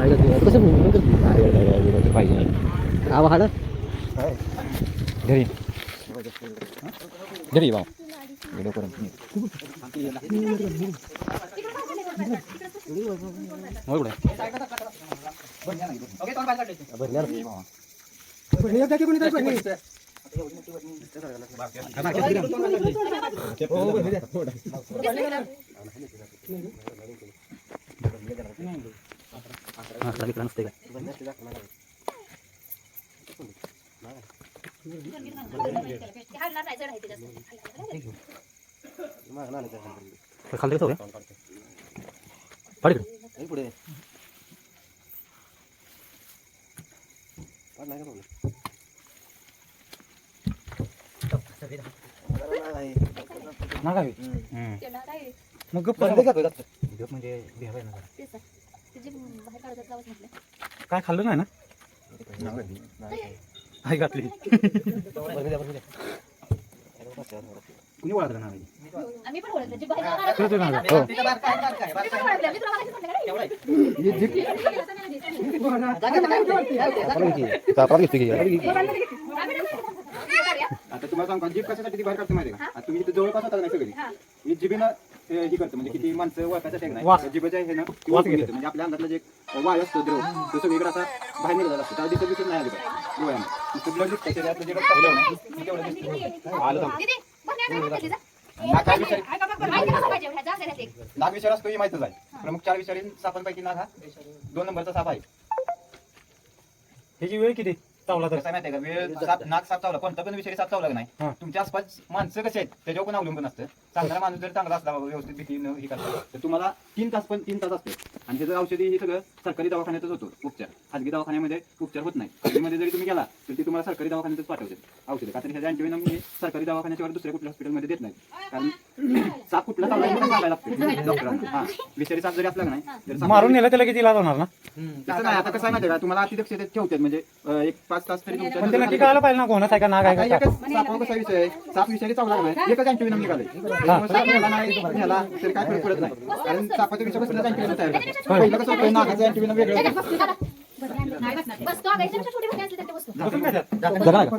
काय करते कसं म्हणून करते काय काय काय काय पाहिजे आवा हा ना घरी घरी भाऊ व्हिडिओ करून होय कुठे हा इकडे नसते काय? खाली कसं पाडी पुढे ना काय मग गप्प गप म्हणजे ना काय खाल्लं नाही ना? आई घातली. कुणी ओळखलं हो का? आता तुम्हाला सांगतो जीप कशासाठी ती बाहेर काढते माहिती आहे का? आता तुम्ही इथे जवळपास होता नाही सगळी? ही. जिबीनं हे ही करतं म्हणजे किती माणसं ओळखायचं नाही वास. हे ना ती वास ओळखून घेते. घेते म्हणजे आपल्या अंगातला जे वायू असतो द्रव तो सगळीकडे असा बाहेर निघाला असतो त्याला दिसत दिसत नाही अजिबात डोळ्यानं नुसतं blood दिसतं, शरीरातलं जे रक्त आहे ना, ते तेवढं दिसतं. आलं थांब. दीदी, बघ ना, काय म्हणते जा. नाक हा विषारी माहिती कसं पाहिजे एवढ्या? जा जरा ते. नाग विषारी असतो ही माहितच आहे प्रमुख चार विषारी सापांपैकी नाग हा दोन नंबरचा साप आहे ह्याची वेळ किती चावला तर. कसं आहे माहिती आहे का? वेळ साप नाग साप चावला कोणता पण साप चावला का हा. नाही तुमच्या आसपास माणसं कसे आहेत? त्याच्यावर पण अवलंबून असतं. चांगला माणूस जर चांगला असला बाबा, व्यवस्थित भीती न हे करता तर तुम्हाला तीन तास पण तीन तास असते. आणि त्याचं औषधी हे सगळं सरकारी दवाखान्यातच होतो उपचार. खाजगी दवाखान्यामध्ये उपचार होत नाही. खाजगीमध्ये जरी तुम्ही गेला तर ते तुम्हाला सरकारी दवाखान्यातच पाठवते औषधं. का तर ह्याच्या अँटीवेनम हे सरकारी दवाखान्याशिवाय दुसऱ्या कुठल्या हॉस्पिटलमध्ये देत नाही कारण सांगायला लागते. डॉक्टरांना हा. विषारी साप जरी असला का नाही? तर मारून नेलं त्याला किती इलाज होणार ना? तसं नाही आता कसं आहे माहिती आहे का? तुम्हाला अतिदक्षतेत ठेवतात म्हणजे अं, एक पाच तास तरी तुमच्या पण ते नक्की कळायला पाहिजे ना कोणाच आहे का नाग आहे आता का काय? सापावर कसा विषय आहे? साप विषारी चावला नाही? एकच निघाले. त्यामुळे साप नेला नाही नेला तर काय फरक पडत नाही. कारण सापाचा विषय बसला अँटीव्हिनम तयार करतात. पहिलं कसं होतं नागाचं वेगळं. होतं. बस, तो छोटी असली तर ते काय? जगा ना का?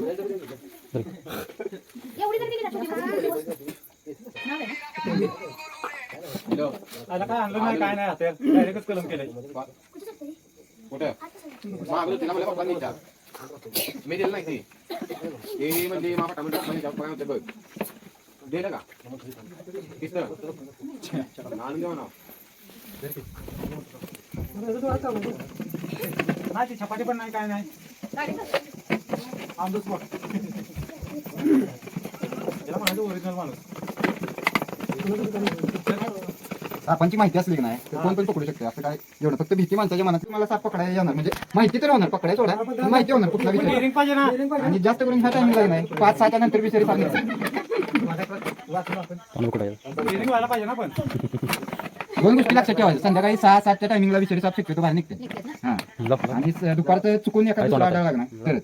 एवढी दिली ना छोटी वस्तू. आला काय आणलं नाही काय नाही हातात डायरेक्टच कलम केलंय कुठं? मला पप्पांनी विचार. मी दिलं नाही ते. म्हणजे मामा टाकून टाकून म्हणजे काय होतं बघ. का? आणून देऊ ना. नाही ती चपाती पण नाही काय नाही स्पॉट त्याला म्हणायचं ओरिजिनल माणूस सापांची माहिती असली की नाही तर कोण पण पकडू शकते. असं काय एवढं. फक्त भीती माणसाच्या मनात मला साप पकडायला येणार. म्हणजे माहिती तर होणार पकडायला सोडा. पण माहिती होणार कुठला विषय. डेअरिंग पाहिजे ना. आणि जास्त करून ह्या टायमिंगला नाही. पाच सहाच्या नंतर पण. दोन गोष्टी लक्षात ठेवायच्या. संध्याकाळी सहा सातच्या टायमिंगला विषारी साप शक्यतो बाहेर निघते? हा. आणि दुपारचं चुकून एखादं लागणार. लगेच.